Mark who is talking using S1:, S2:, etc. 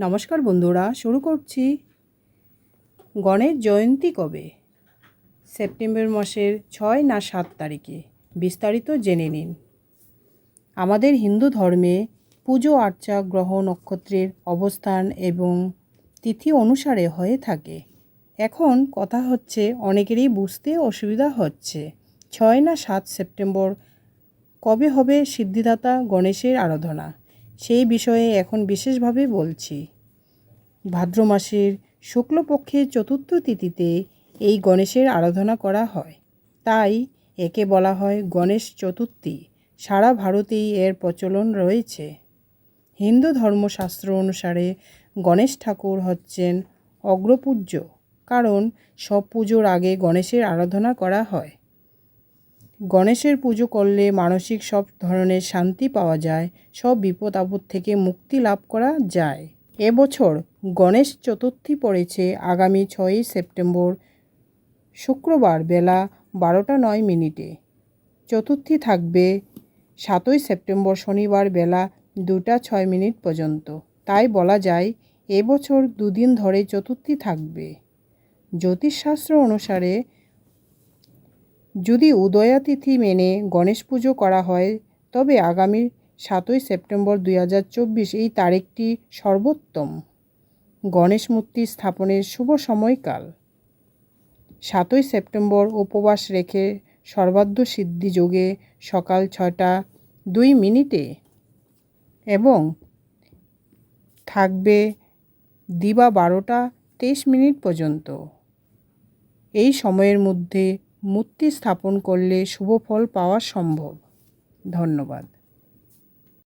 S1: নমস্কার বন্ধুরা, শুরু করছি গণেশ জয়ন্তী কবে? সেপ্টেম্বর মাসের ছয় না সাত তারিখে? বিস্তারিত জেনে নিন। আমাদের হিন্দু ধর্মে পুজো আর্চা গ্রহ নক্ষত্রের অবস্থান এবং তিথি অনুসারে হয়ে থাকে। এখন কথা হচ্ছে, অনেকেরই বুঝতে অসুবিধা হচ্ছে, ছয় না সাত সেপ্টেম্বর কবে হবে সিদ্ধিদাতা গণেশের আরাধনা? সেই বিষয়ে এখন বিশেষভাবে বলছি। ভাদ্র মাসের শুক্লপক্ষের চতুর্থ তিথিতে এই গণেশের আরাধনা করা হয়। তাই একে বলা হয় গণেশ চতুর্থী। সারা ভারতেই এর প্রচলন রয়েছে। হিন্দু ধর্মশাস্ত্র অনুসারে গণেশ ঠাকুর হচ্ছেন অগ্রপূজ্য। কারণ সব পুজোর আগে গণেশের আরাধনা করা হয়। গণেশের পুজো করলে মানসিক সব ধরনের শান্তি পাওয়া যায়, সব বিপদ আপদ থেকে মুক্তি লাভ করা যায়। এবছর গণেশ চতুর্থী পড়েছে আগামী ছয়ই সেপ্টেম্বর, শুক্রবার বেলা বারোটা নয় মিনিটে। চতুর্থী থাকবে সাতই সেপ্টেম্বর শনিবার বেলা দুটা ছয় মিনিট পর্যন্ত। তাই বলা যায় এবছর দুদিন ধরে চতুর্থী থাকবে। জ্যোতিষশাস্ত্র অনুসারে যদি উদয়াতিথি মেনে গণেশ পুজো করা হয়, তবে আগামী সাতই সেপ্টেম্বর দুই হাজার চব্বিশ এই তারিখটি সর্বোত্তম। গণেশ মূর্তি স্থাপনের শুভ সময়কাল। সাতই সেপ্টেম্বর উপবাস রেখে সর্বাধ্য সিদ্ধি যোগে সকাল ছটা দুই মিনিটে এবং থাকবে দিবা বারোটা তেইশ মিনিট পর্যন্ত। এই সময়ের মধ্যে মূর্তি স্থাপন করলে শুভ ফল পাওয়া সম্ভব। ধন্যবাদ।